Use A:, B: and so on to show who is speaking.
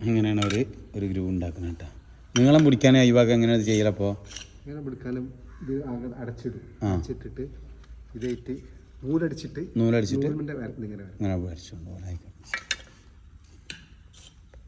A: അങ്ങനെയാണ് അവർ ഒരു ഗ്രൂപ്പ് ഉണ്ടാക്കുന്നത് കേട്ടോ. നീളം പിടിക്കാനും ഈ എങ്ങനെയാണ് ചെയ്യലപ്പോൾ
B: പിടിക്കാനും ഇത് അടച്ചിടും. അടച്ചിട്ടിട്ട് ഇതായിട്ട് നൂലടിച്ചിട്ട്
A: നൂലടിച്ചിട്ട്
B: നൂലിന്റെ ഇങ്ങനെ വരും
A: ഇങ്ങനെ വരച്ചുകൊണ്ട് പോലെ